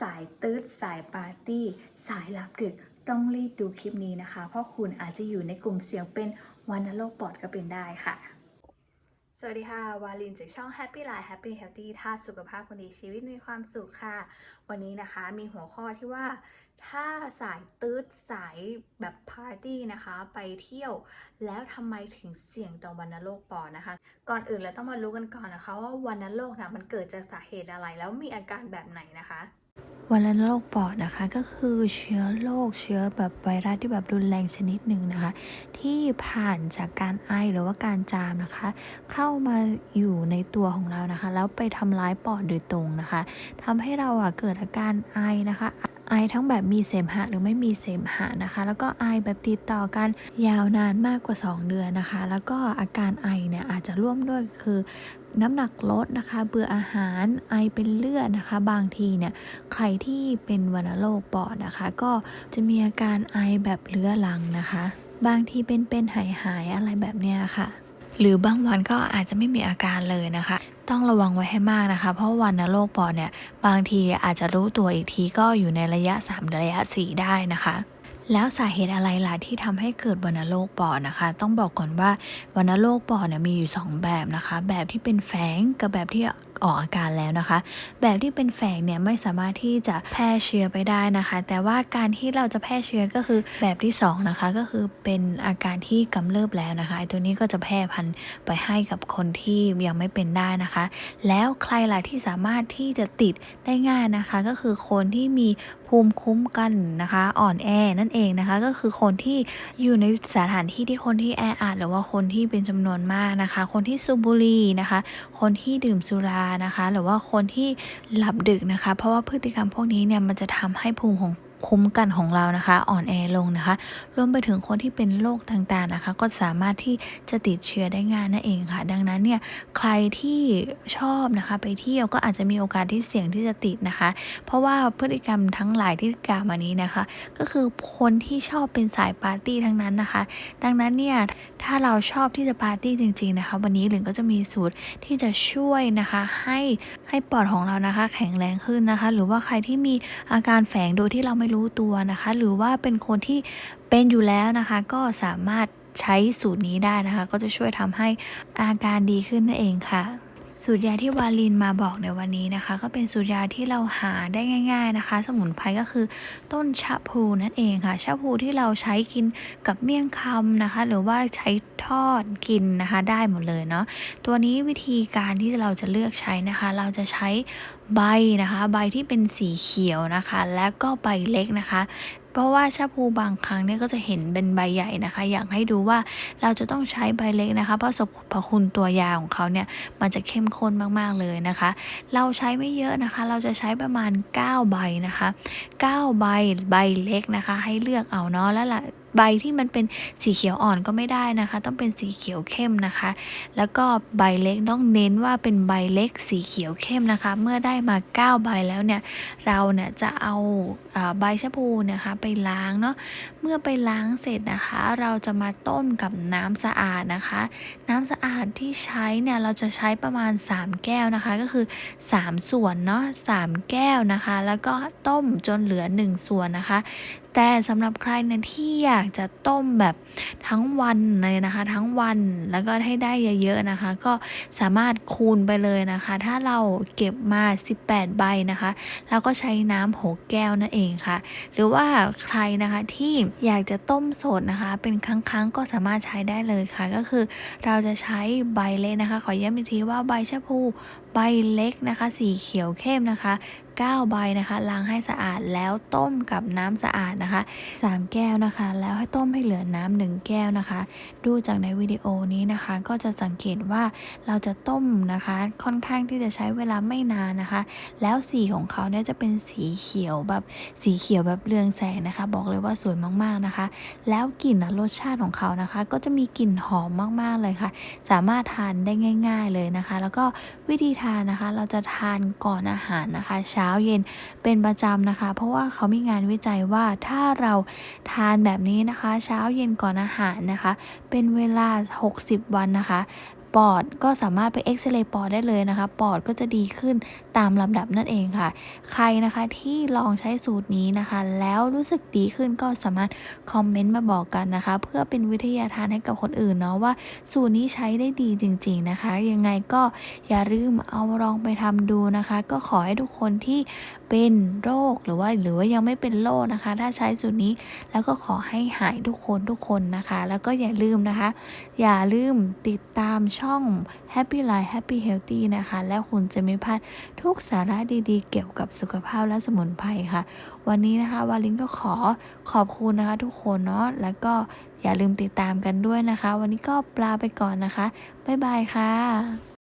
สายตืดสายปาร์ตี้ สายลับดึกต้องรีบดูคลิปนี้นะคะ เพราะคุณอาจจะอยู่ในกลุ่มเสี่ยงเป็นวันโรคปอดก็เป็นได้ค่ะ สวัสดีค่ะ วาลินจากช่อง Happy Life Happy Healthy ท่าสุขภาพคนดีชีวิตมีความสุขค่ะ วันนี้นะคะมีหัวข้อที่ว่าถ้าสายตืดสายแบบปาร์ตี้นะคะ ไปเที่ยวแล้วทำไมถึงเสี่ยงต่อวัณโรคปอดนะคะ ก่อนอื่นเราต้องมารู้กันก่อนนะคะ ว่าวัณโรคนะมันเกิดจากสาเหตุอะไรแล้วมีอาการแบบไหนนะคะ วัณโรคปอดนะคะก็คือเชื้อโรคเชื้อแบบไวรัสที่แบบรุนแรงชนิดหนึ่งนะคะ ที่ผ่านจากการไอหรือว่าการจามนะคะ เข้ามาอยู่ในตัวของเรานะคะ แล้วไปทำร้ายปอดโดยตรงนะคะทำให้เราอะเกิดอาการไอนะคะ ไอทั้งแบบมีเสมหะหรือไม่มีเสมหะนะคะ แล้วก็ไอแบบติดต่อกันยาวนานมากกว่า 2 เดือนนะคะ แล้วก็อาการไอเนี่ยอาจจะร่วมด้วยคือน้ำหนักลดนะคะ เบื่ออาหารไอเป็นเลือดนะคะ บางทีเนี่ยใครที่เป็นวัณโรคปอดนะคะ ก็จะมีอาการไอแบบเรื้อรังนะคะ บางทีเป็นเป็นหายหายอะไรแบบเนี้ยค่ะหรือบางวันก็อาจจะไม่มีอาการเลยนะคะ ต้องระวังไว้ให้มากนะคะ เพราะวันโรคปอดเนี่ย บางทีอาจจะรู้ตัวอีกทีก็อยู่ในระยะ 3 ระยะ 4 ได้นะคะ แล้วสาเหตุอะไรล่ะที่ทำให้เกิดวัณโรคปอดนะคะ ต้องบอกก่อนว่าวัณโรคปอดเนี่ยมีอยู่ 2 แบบนะคะ แบบที่เป็นแฝงกับแบบที่ออกอาการแล้วนะคะ แบบที่เป็นแฝงเนี่ยไม่สามารถที่จะแพร่เชื้อไปได้นะคะ แต่ว่าการที่เราจะแพร่เชื้อก็คือแบบที่สองนะคะก็คือเป็นอาการที่กำเริบแล้วนะคะไอ้ตัวนี้ก็จะแพร่พันธุ์ไปให้กับคนที่ยังไม่เป็นได้นะคะ แล้วใครล่ะที่สามารถที่จะติดได้ง่ายนะคะ ก็คือคนที่มี ภูมิคุ้มกันนะคะ อ่อนแอนั่นเองนะคะ ก็คือคนที่อยู่ในสถานที่ที่คนที่แออัดหรือว่าคนที่เป็นจำนวนมากนะคะ คนที่สูบบุหรี่นะคะ คนที่ดื่มสุรานะคะ หรือว่าคนที่หลับดึกนะคะ เพราะว่าพฤติกรรมพวกนี้เนี่ยมันจะทำให้ภูมิของ คุ้มกันของเรานะคะ อ่อนแอลงนะคะ รวมไปถึงคนที่เป็นโรคต่างๆนะคะ ก็สามารถที่จะติดเชื้อได้ง่ายนั่นเองค่ะ ดังนั้นเนี่ยใครที่ชอบนะคะ ไปเที่ยวก็อาจจะมีโอกาสที่เสี่ยงที่จะติดนะคะ เพราะว่าพฤติกรรมทั้งหลายที่กล่าวมานี้นะคะ ก็คือคนที่ชอบเป็นสายปาร์ตี้ทั้งนั้นนะคะ ดังนั้นเนี่ยถ้าเราชอบที่จะปาร์ตี้จริง ๆนะคะ วันนี้หลินก็จะมีสูตรที่จะช่วยนะคะให้ให้ปอดของเรานะคะ แข็งแรงขึ้นนะคะ หรือว่าใครที่มีอาการแฝงโดยที่เราไม่รู้ตัวนะคะ หรือว่าเป็นคนที่เป็นอยู่แล้วนะคะ ก็สามารถใช้สูตรนี้ได้นะคะ ก็จะช่วยทำให้อาการดีขึ้นนั่นเองค่ะสูตรยาที่วาลินมาบอกในวันนี้นะคะ ก็เป็นสูตรยาที่เราหาได้ง่าย ๆนะคะ สมุนไพรก็คือต้นชะพูนั่นเองค่ะชะพูที่เราใช้กินกับเมี่ยงคำนะคะ หรือว่าใช้ทอดกินนะคะได้หมดเลยเนาะตัวนี้วิธีการที่เราจะเลือกใช้นะคะ เราจะใช้ ใบนะคะ ใบที่เป็นสีเขียวนะคะ และก็ใบเล็กนะคะ เพราะว่าชะพูบางครั้งเนี่ยก็จะเห็นเป็นใบใหญ่นะคะ อยากให้ดูว่าเราจะต้องใช้ใบเล็กนะคะ เพราะสรรพคุณตัวยาของเขาเนี่ยมันจะเข้มข้นมากๆเลยนะคะ เราใช้ไม่เยอะนะคะ เราจะใช้ประมาณ 9 ใบนะคะ 9 ใบใบเล็กนะคะ ให้เลือกเอาเนาะแล้วล่ะ ใบที่มันเป็นสีเขียวอ่อนก็ไม่ได้นะคะ ต้องเป็นสีเขียวเข้มนะคะ แล้วก็ใบเล็กต้องเน้นว่าเป็นใบเล็กสีเขียวเข้มนะคะ เมื่อได้มา 9 ใบแล้วเนี่ยเราเนี่ยจะเอาใบชะพูนะคะไปล้างเนาะเมื่อไปล้างเสร็จนะคะ เราจะมาต้มกับน้ำสะอาดนะคะ น้ำสะอาดที่ใช้เนี่ยเราจะใช้ประมาณ 3 แก้วนะคะก็คือ 3 ส่วนเนาะ3 แก้วนะคะ แล้วก็ต้มจนเหลือ 1 ส่วนนะคะ แต่สำหรับใครนี่ยที่อยากากจะต้มแบบทั้งวันเลยนะคะ ทั้งวันแล้วก็ให้ได้เยอะๆนะคะ ก็สามารถคูณไปเลยนะคะ ถ้าเราเก็บมา 18 ใบนะคะเราก็ใช้น้ำ6แก้วนั่นเองค่ะ หรือว่าใครนะคะที่อยากจะต้มสดนะคะ เป็นครั้งๆก็สามารถใช้ได้เลยค่ะ ก็คือเราจะใช้ใบเล็กนะคะ ขอย้ำอีกทีว่าใบชะพูใบเล็กนะคะ สีเขียวเข้มนะคะ 9 ใบนะคะ ล้างให้สะอาดแล้วต้มกับน้ำสะอาดนะคะ 3 แก้วนะคะ แล้วให้ต้มให้เหลือน้ำหนึ่งแก้วนะคะ ดูจากในวิดีโอนี้นะคะ ก็จะสังเกตว่าเราจะต้มนะคะ ค่อนข้างที่จะใช้เวลาไม่นานนะคะ แล้วสีของเขาเนี่ยจะเป็นสีเขียวแบบสีเขียวแบบเรืองแสงนะคะ บอกเลยว่าสวยมากๆนะคะ แล้วกลิ่นและรสชาติของเขานะคะ ก็จะมีกลิ่นหอมมากๆเลยค่ะ สามารถทานได้ง่าย ๆเลยนะคะ แล้วก็วิธีทานนะคะ เราจะทานก่อนอาหารนะคะ เช้าเย็นเป็นประจำนะคะ เพราะว่าเขามีงานวิจัยว่าถ้าเราทานแบบนี้นะคะ เช้าเย็นก่อนอาหารนะคะ เป็นเวลา 60 วันนะคะ ปอดก็สามารถไปเอ็กซเรย์ปอดได้เลยนะคะ ปอดก็จะดีขึ้นตามลำดับนั่นเองค่ะ ใครนะคะที่ลองใช้สูตรนี้นะคะ แล้วรู้สึกดีขึ้นก็สามารถคอมเมนต์มาบอกกันนะคะ เพื่อเป็นวิทยาทานให้กับคนอื่นเนาะว่า สูตรนี้ใช้ได้ดีจริง ๆนะคะ ยังไงก็อย่าลืมเอาลองไปทำดูนะคะ ก็ขอให้ทุกคนที่เป็นโรคหรือว่าหรือว่ายังไม่เป็นโรคนะคะ ถ้าใช้สูตรนี้แล้วก็ขอให้หายทุกคนทุกคนนะคะ แล้วก็อย่าลืมนะคะ อย่าลืมติดตามชช่อง Happy Life Happy Healthy นะคะ และคุณจะไม่พลาดทุกสาระดีๆ เกี่ยวกับสุขภาพและสมุนไพรค่ะ วันนี้นะคะวาลินก็ขอขอบคุณนะคะทุกคนเนาะแล้วก็อย่าลืมติดตามกันด้วยนะคะ วันนี้ก็ปลาไปก่อนนะคะ บ๊ายบายค่ะ